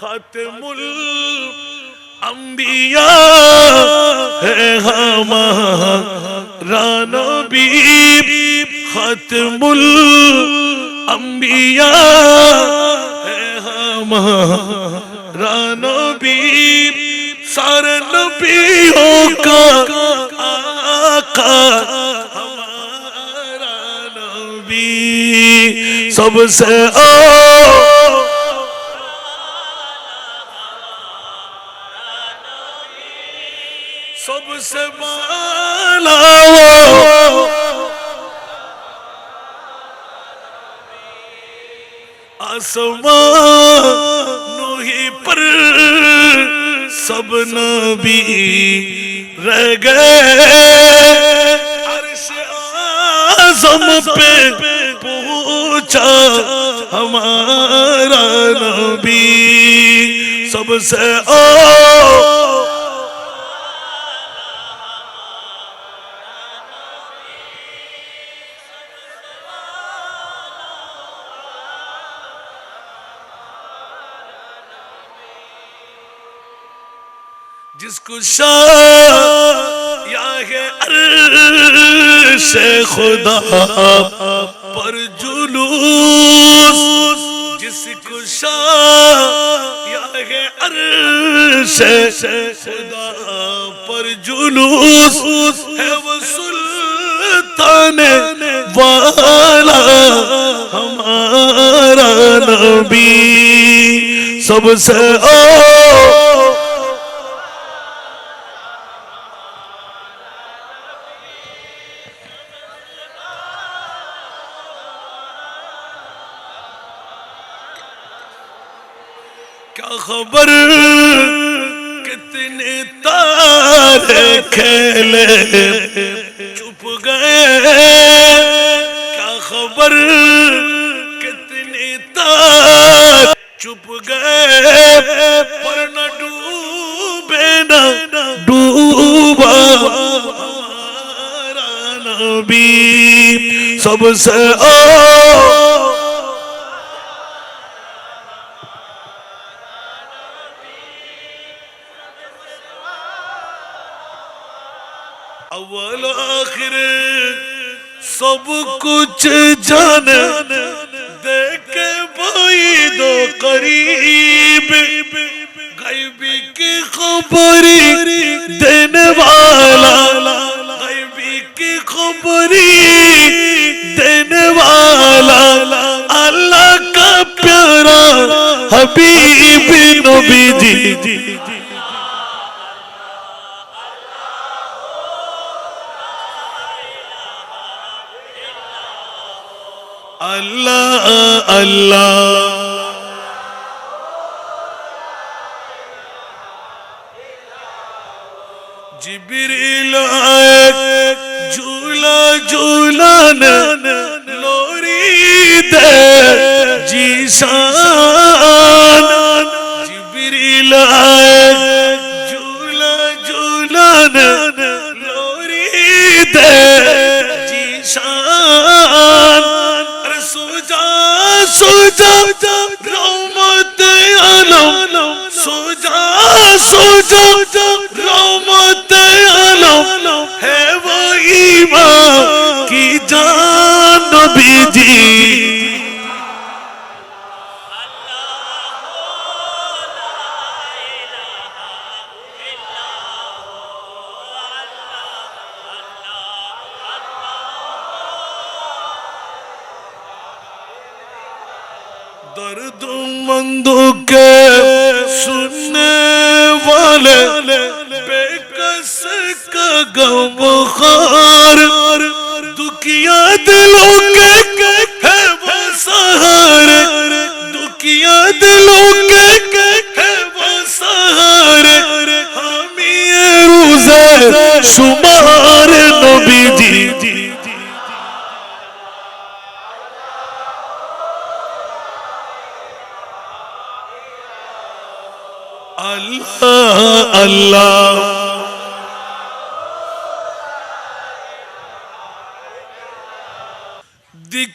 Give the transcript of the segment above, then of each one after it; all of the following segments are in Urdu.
ختم الانبیاء ہے ہمارا نبی ختم الانبیاء ہے ہمارا نبی سارے نبیوں کا آقا، ہمارا نبی، سب سے او سب سے بالا وہ آسمان ہی پر سب نبی رہ گئے۔ عرش اعظم پہ پہنچا ہمارا نبی سب سے او جس کو شاہ یا ہے عرش خدا پر جلوس، جس کو شاہ یا ہے عرش خدا پر جلوس ہے وہ سلطان والا ہمارا نبی۔ سب سے او خبر کتنے تارے کھیلے چپ گئے کیا خبر کتنے تار چپ گئے پر نہ ڈوبے نہ ڈوبا ہمارا نبی سب سے او اول آخر سب کچھ جان اللہ اللہ جبریل آئے جھولا جھولان لوری دے جی سان درد مندوں کے سننے والے بے کس کا گم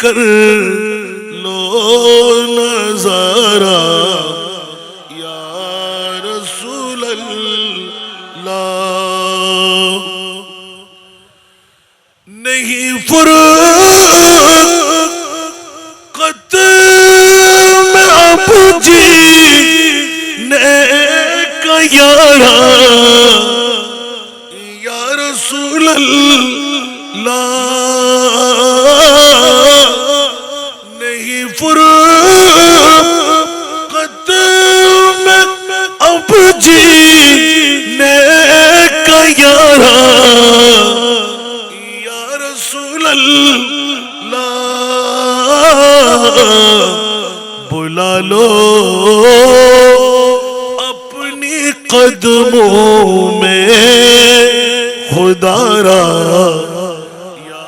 کر لو نظارہ۔ یا رسول اللہ، نہیں فرقت میں اب جی نے یارا یا رسول اللہ قدموں میں خدا را یا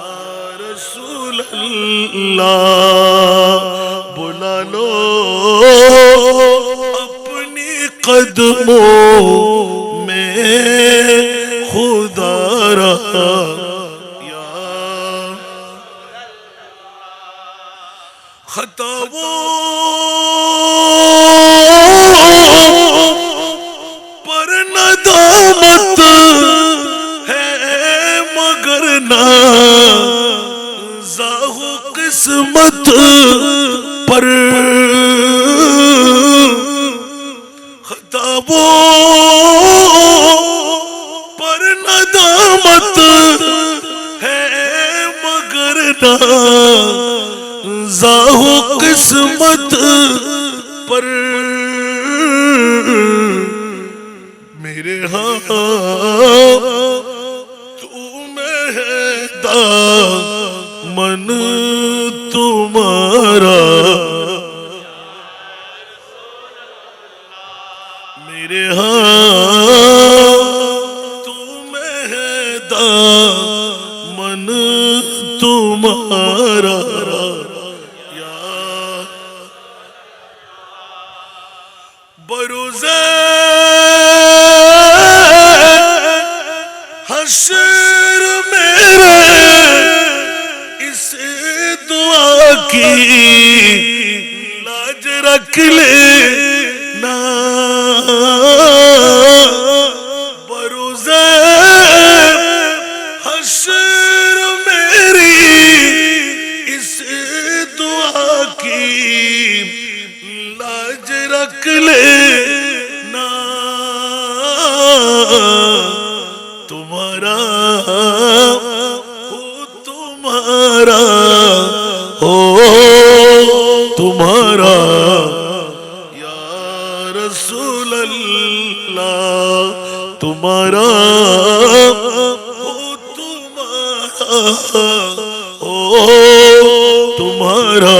رسول اللہ بلا لو اپنی قدموں میں خدا را یا زاہو قسمت پر۔ میرے ہاں تو میں ہے دامن تمہارا۔ میرے ہاں تو میں ہے دامن تمہارا۔ اللہ تمہارا ہو تمہارا ہو تمہارا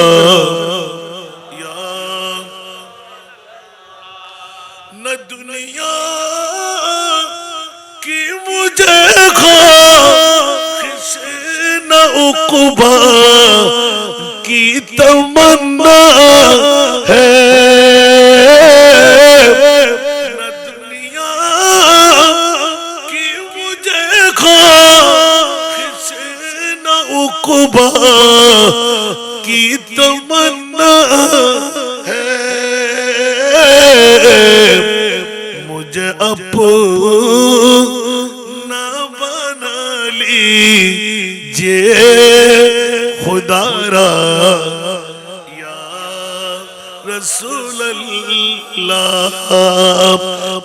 رسول اللہ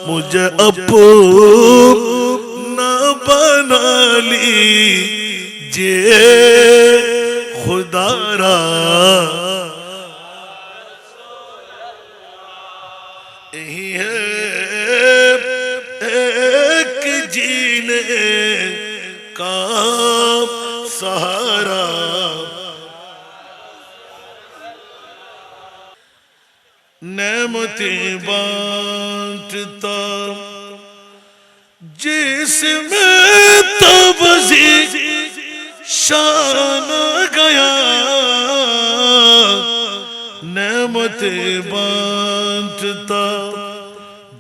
مجھے اپنا بنا لیجیے خدا را۔ یہی ہے ایک جینے کا سہارا۔ نعمتیں بانٹتا۔ جس میں تبزی شان گیا، نعمت بانٹتا۔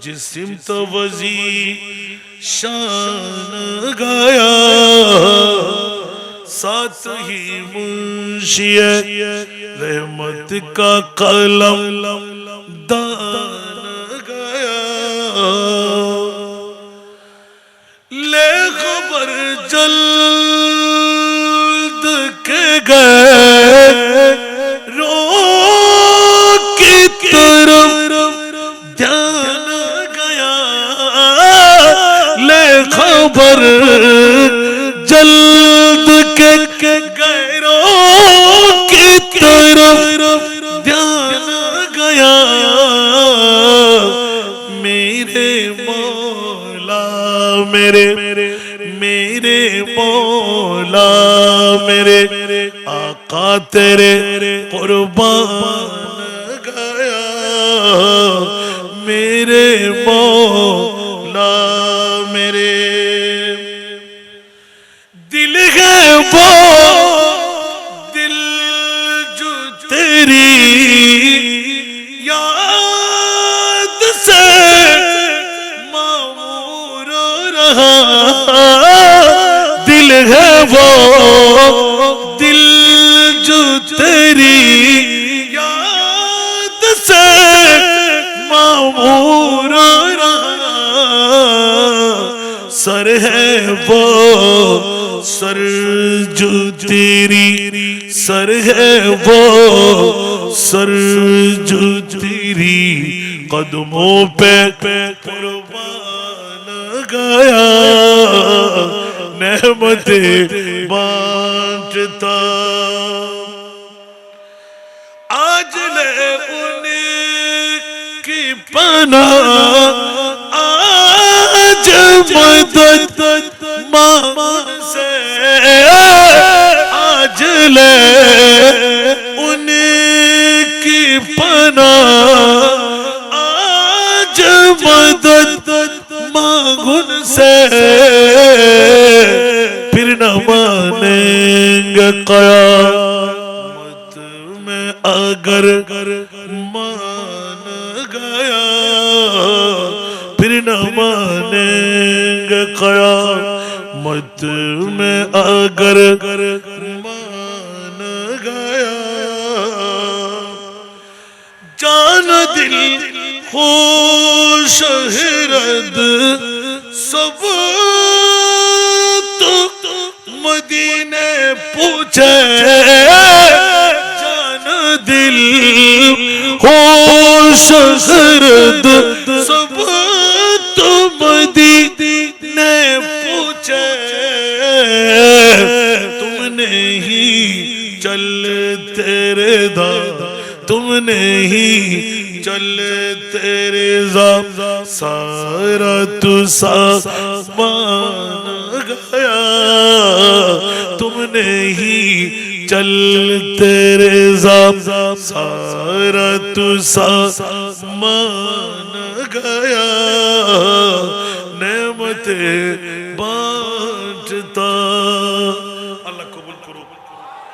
جسم توزی شان گیا، ساتھ ہی منشی رحمت کا قلم۔ خبر جلد کے گئے رو کی طرف دھیان گیا میرے مولا میرے میرے مولا میرے آقا تیرے قربان گیا میرے تیری یاد سے معمور رہا سر ہے وہ، سر جو تیری، سر ہے وہ، سر جو تیری قدموں پہ قربان گیا نعمت بانٹتا۔ آج لے ان کی پناہ۔ آج مدد ماں سے آج لے ان کی پناہ۔ آج مدد مانگن سے پھر نہ مانیں گے قیامت۔ اگر مان گیا، پھر نہ مانیں گے قیامت میں اگر مان گیا۔ جان دل، خوش ہرد سب تو مدینے پوچھے۔ خوش ہرد سب تو مدینے پوچھے۔ تم نہیں چل تیرے دادا تم نہیں چل تیرے زام سارا تو مان گیا۔ تم نہیں چل تیرے زام سارا تو مان گیا۔ نعمتیں